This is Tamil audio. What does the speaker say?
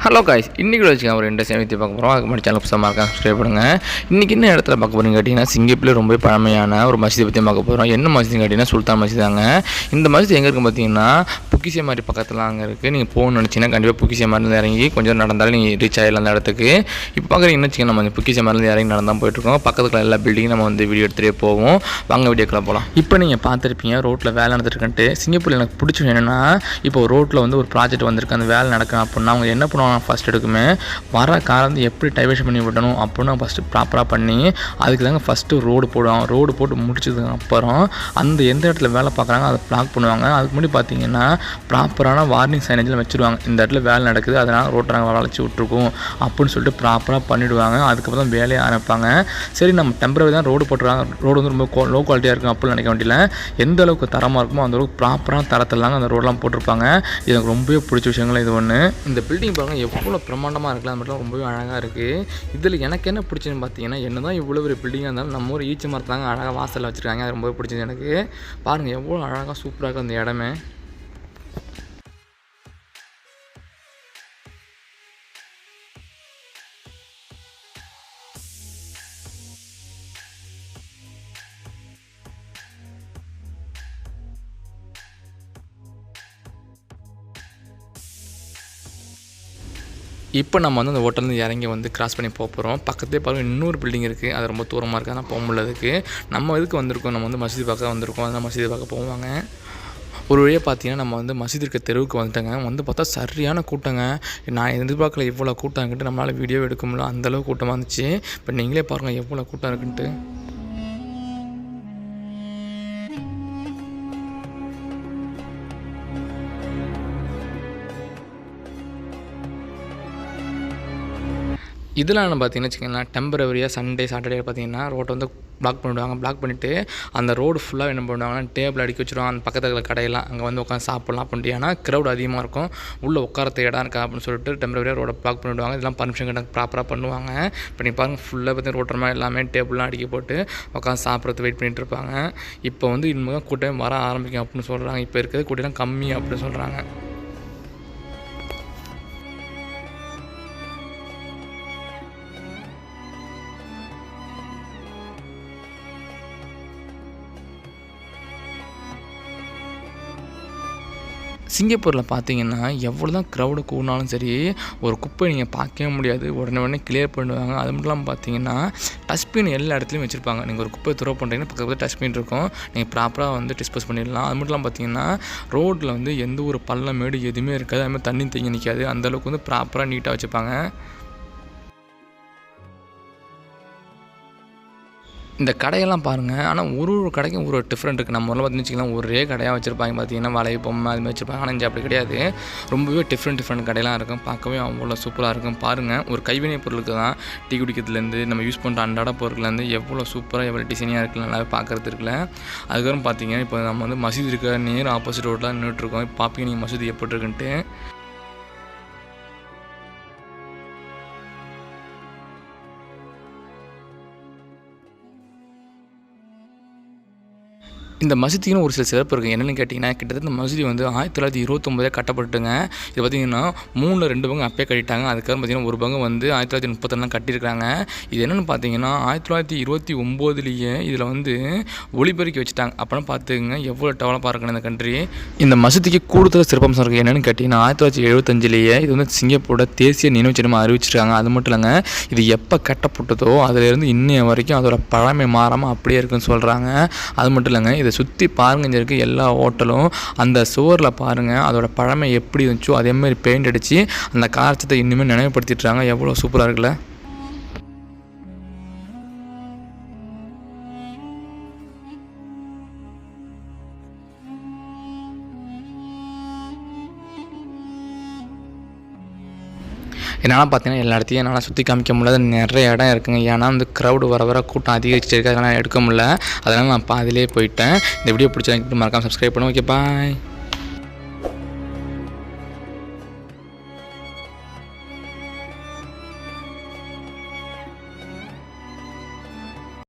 ஹலோ காய்ஸ் இன்றைக்கி வச்சுக்கோங்க ஒரு ரெண்டு சேமித்து பார்க்க போகிறோம் அதுக்கு முன்னாடி சேனல் புதுசாக மறக்காம சப்ஸ்கிரைப் பண்ணுங்கள் இன்றைக்கி என்ன இடத்துல பார்க்க போகிறீங்க கேட்டிங்கன்னா சிங்கப்பூரில் ரொம்ப பழமையான ஒரு மசிதி பற்றி பார்க்க போகிறோம் என்ன மசீதுன்னு கேட்டிங்கன்னா சுல்தான் மசிதாங்க. இந்த மசிதி எங்கே இருக்குது பார்த்தீங்கன்னா புக்கிசே மாதிரி பக்கத்தில் அங்கே இருக்குது நீங்கள் போகணும்னு நினச்சிங்கன்னா கண்டிப்பாக புக்கிசே மாதிரி இறங்கி கொஞ்சம் நடந்தாலும் நீங்கள் ரீச் ஆகிடலாம் அந்த இடத்துக்கு. இப்போ பார்க்குறீங்கன்னு வச்சுக்கோங்க நம்ம புக்கிசே மாதிரி இறங்கி நடந்தால் போயிட்டுருக்கோம் பக்கத்தில் எல்லா பில்டிங்கும் நம்ம வந்து வீடியோ எடுத்துகிட்டே போவோம். வாங்க வீடியோக்குள்ள போகலாம் இப்போ நீங்கள் பார்த்துருப்பீங்க ரோட்டில் வேலை நடந்துருக்குன்ட்டு சிங்கப்பூரில் எனக்கு பிடிச்சது என்னென்னா இப்போ ரோட்டில் வந்து ஒரு ப்ராஜெக்ட் வந்திருக்கு. அந்த வேலை நடக்கும் அப்படின்னா அவங்க என்ன பண்ணுவாங்க ஃபஸ்ட் எடுக்குமே வர காரை வந்து எப்படி டைவர்ஷன் பண்ணி விடணும் அப்படின்னு ஃபஸ்ட்டு ப்ராப்பராக பண்ணி அதுக்கு தாங்க ஃபஸ்ட்டு ரோடு போடுவாங்க. ரோடு போட்டு முடிச்சதுக்கு அப்புறம் அந்த எந்த இடத்துல வேலை பார்க்குறாங்க அதை பிளாக் பண்ணுவாங்க. அதுக்கு முன்னாடி பார்த்தீங்கன்னா ப்ராப்பரான வார்னிங் சைனேஜில் வச்சுருவாங்க. இந்த இடத்துல வேலை நடக்குது அதனால் ரோட்டை நாங்கள் வளைச்சி விட்ருக்கோம் அப்படின்னு சொல்லிட்டு ப்ராப்பராக பண்ணிவிடுவாங்க அதுக்கப்புறம் தான் வேலையை ஆரம்பிப்பாங்க. சரி நம்ம டெம்பரரி தான் ரோடு போட்டுருவாங்க ரோடு வந்து ரொம்ப லோ குவாலிட்டியாக இருக்கும் அப்படின்னு நினைக்க வேண்டியல எந்த அளவுக்கு தரமாக இருக்குமோ அந்த அளவுக்கு ப்ராப்பரான தரத்திலாங்க அந்த ரோடெலாம் போட்டிருப்பாங்க. இது எனக்கு ரொம்பவே பிடிச்ச விஷயங்கள் இது ஒன்று இந்த பில்டிங் பாருங்க எவ்வளோ பிரம்மாண்டமாக இருக்குல்ல அது மட்டும் ரொம்பவே அழகாக இருக்குது இதில் எனக்கு என்ன பிடிச்சதுன்னு பார்த்தீங்கன்னா என்ன தான் இவ்வளோ ஒரு பில்டிங்காக இருந்தாலும் நம்ம ஊர் ஈச்சி மரத்தாங்க அழகாக வாசலில் வச்சுருக்காங்க. அது ரொம்பவே பிடிச்சது எனக்கு. பாருங்கள் எவ்வளோ அழகாக சூப்பராக இருக்குது அந்த இடமே. இப்போ நம்ம வந்து அந்த ஹோட்டல்லேருந்து இறங்கி வந்து கிராஸ் பண்ணி போக போகிறோம் பக்கத்துலேயே பாருங்கள் இன்னொரு பில்டிங் இருக்குது அது ரொம்ப தூரமாக இருக்குது ஆனால் போக முடியலதுக்கு நம்ம இதுக்கு வந்திருக்கோம்? நம்ம வந்து மசீது பார்க்க வந்திருக்கோம். அதனால் மசீதி பார்க்க போவாங்க. ஒரு வழியாக பார்த்தீங்கன்னா நம்ம வந்து மசீது இருக்க தெருவுக்கு வந்துட்டோங்க. வந்து பார்த்தா சரியான கூட்டங்க. நான் எதிர்பார்க்கல இவ்வளோ கூட்டம் இருக்குன்ட்டு நம்மளால் வீடியோ எடுக்க முடியல. அந்தளவு கூட்டமாக இருந்துச்சு. இப்போ நீங்களே பாருங்கள் எவ்வளோ கூட்டம் இருக்குன்ட்டு. இதில் நம்ம பார்த்தீங்கன்னு வச்சுக்கோங்களேன் டெம்பரவரியாக சண்டே சாட்டர்டே பார்த்தீங்கன்னா ரோட்டை வந்து பிளாக் பண்ணிவிடுவாங்க பிளாக் பண்ணிவிட்டு அந்த ரோடு ஃபுல்லாக என்ன பண்ணுவாங்கன்னா டேபிள் அடிக்க வச்சுருவாங்க. அந்த பக்கத்தில் இருக்கிற கடையெல்லாம் அங்கே வந்து உட்காந்து சாப்பிட்லாம். அப்படின்ட்டு ஏன்னா க்ரௌட் அதிகமாக இருக்கும். உள்ளே உட்காரத்து இடம் இருக்கா அப்படின்னு சொல்லிட்டு டெம்பரவரியாக ரோடை பிளாக் பண்ணிவிடுவாங்க இதெல்லாம் பர்மிஷன் கிட்ட ப்ராப்பராக பண்ணுவாங்க. இப்போ நீங்கள் பாருங்கள் ஃபுல்லாக பார்த்தீங்கன்னா ரோட்டமாக எல்லாமே டேபிள்லாம் அடிக்க போட்டு உட்காந்து சாப்பிட்றது வெயிட் பண்ணிகிட்டு இருப்பாங்க. இப்போ வந்து இனிமேல் கூட்டம் வர ஆரம்பிக்கும் அப்படின்னு சொல்கிறாங்க இப்போ இருக்கிறது கூட்டம் கம்மி அப்படின்னு சொல்கிறாங்க சிங்கப்பூரில் பார்த்தீங்கன்னா எவ்வளோ தான் க்ரௌடு கூடினாலும் சரி ஒரு குப்பை நீங்கள் பார்க்கவே முடியாது. உடனே உடனே கிளியர் பண்ணுவாங்க. அது மட்டும் இல்லாமல் பார்த்தீங்கன்னா டஸ்ட்பின் எல்லா இடத்துலையும் வச்சுருப்பாங்க. நீங்கள் ஒரு குப்பை த்ரோ பண்ணுறீங்கன்னா பக்கத்தில் டஸ்ட்பின் இருக்கும். நீங்கள் ப்ராப்பராக வந்து டிஸ்போஸ் பண்ணிடலாம். அது மட்டும் இல்லாமல் பார்த்தீங்கன்னா ரோட்டில் வந்து எந்த ஒரு பள்ளம் மேடு எதுவுமே இருக்காது. அதுமாதிரி தண்ணி தேங்கி நிற்காது அந்தளவுக்கு வந்து ப்ராப்பராக நீட்டாக வச்சுப்பாங்க இந்த கடையெல்லாம் பாருங்கள் ஆனால் ஒரு ஒரு கடைக்கும் ஒரு டிஃப்ரெண்ட் இருக்குது நம்ம ஊரில் பார்த்துன்னு ஒரே கடையாக வச்சுருப்பாங்க. பார்த்தீங்கன்னா வளைய பொம்மை அது மாதிரி வச்சுருப்பாங்க. ஆனால் இங்கே அப்படி கிடையாது. ரொம்பவே டிஃப்ரெண்ட் டிஃப்ரெண்ட் கடையெல்லாம் இருக்கும். பார்க்கவே அவ்வளோ சூப்பராக இருக்கும். பாருங்கள் ஒரு கைவினை பொருளுக்கு தான் டீ குடிக்கிறதுலேருந்து நம்ம யூஸ் பண்ணுற அன்றாட பொருட்கள்லேருந்து எவ்வளோ சூப்பராக எவ்வளோ டிசைனியாக இருக்குல்ல நல்லா பார்க்குறதுக்குல அதுக்கப்புறம் பார்த்தீங்கன்னா இப்போ நம்ம வந்து மசீது இருக்க நேர் ஆப்போசிட் ரோட்டில் நின்றுட்டுருக்கோம் பார்ப்பீங்க நீங்கள் மசூதி எப்படி இருக்குன்ட்டு இந்த மசூதிக்குன்னு ஒரு சில சிறப்பு இருக்குது என்னென்னு கேட்டிங்கன்னா கிட்டத்தட்ட மசூதி வந்து ஆயிரத்தி தொள்ளாயிரத்தி இருபத்தொம்போதே கட்டப்பட்டுங்க இது பார்த்திங்கன்னா மூணில் ரெண்டு பங்கு அப்பயே கட்டிட்டாங்க. அதுக்கப்புறம் பார்த்திங்கன்னா ஒரு பங்கு வந்து ஆயிரத்தி தொள்ளாயிரத்தி முப்பத்தொன்னு கட்டியிருக்காங்க இது என்னென்னு பார்த்தீங்கன்னா ஆயிரத்தி தொள்ளாயிரத்தி இருபத்தி ஒம்போதுலேயே இதில் வந்து ஒளிபெருக்கி வச்சுட்டாங்க. அப்புறம் பார்த்துக்குங்க எவ்வளோ டெவலப்பாக இருக்கணும் இந்த கண்ட்ரி இந்த மசூதிக்கு கூடுதல் சிறப்பம்சம் இருக்குது என்னென்னு கேட்டிங்கன்னா ஆயிரத்தி தொள்ளாயிரத்தி எழுபத்தஞ்சிலேயே இது வந்து சிங்கப்பூரோட தேசிய நினைவு சின்னமாக அறிவிச்சிருக்காங்க. அது மட்டும் இல்லைங்க இது எப்போ கட்டப்பட்டதோ அதிலேருந்து இன்னைய வரைக்கும் அதோட பழமை மாறாமல் அப்படியே இருக்குன்னு சொல்கிறாங்க அது மட்டும் இல்லைங்க இது சுற்றி பாருங்க இங்கே இருக்க எல்லா ஹோட்டலும் அந்த சுவரில் பாருங்கள் அதோட பழமை எப்படி இருந்துச்சோ அதேமாதிரி பெயிண்ட் அடித்து அந்த காரச்சத்தை இன்னுமே நினைவுபடுத்திட்டுறாங்க எவ்வளோ சூப்பராக இருக்குல்ல? என்னால் பார்த்தீங்கன்னா எல்லா இடத்தையும் என்னால் சுற்றி காமிக்க முடியாது நிறைய இடம் இருக்குங்க. ஏன்னா வந்து க்ரௌடு வர வர கூட்டம் அதிகரிச்சிருக்கு அதனால் எடுக்க முடியல. அதனால் நான் பாதிலே போயிட்டேன். இந்த வீடியோ பிடிச்சா மறக்காமல் சப்ஸ்கிரைப் பண்ணுவோம் ஓகே பாய்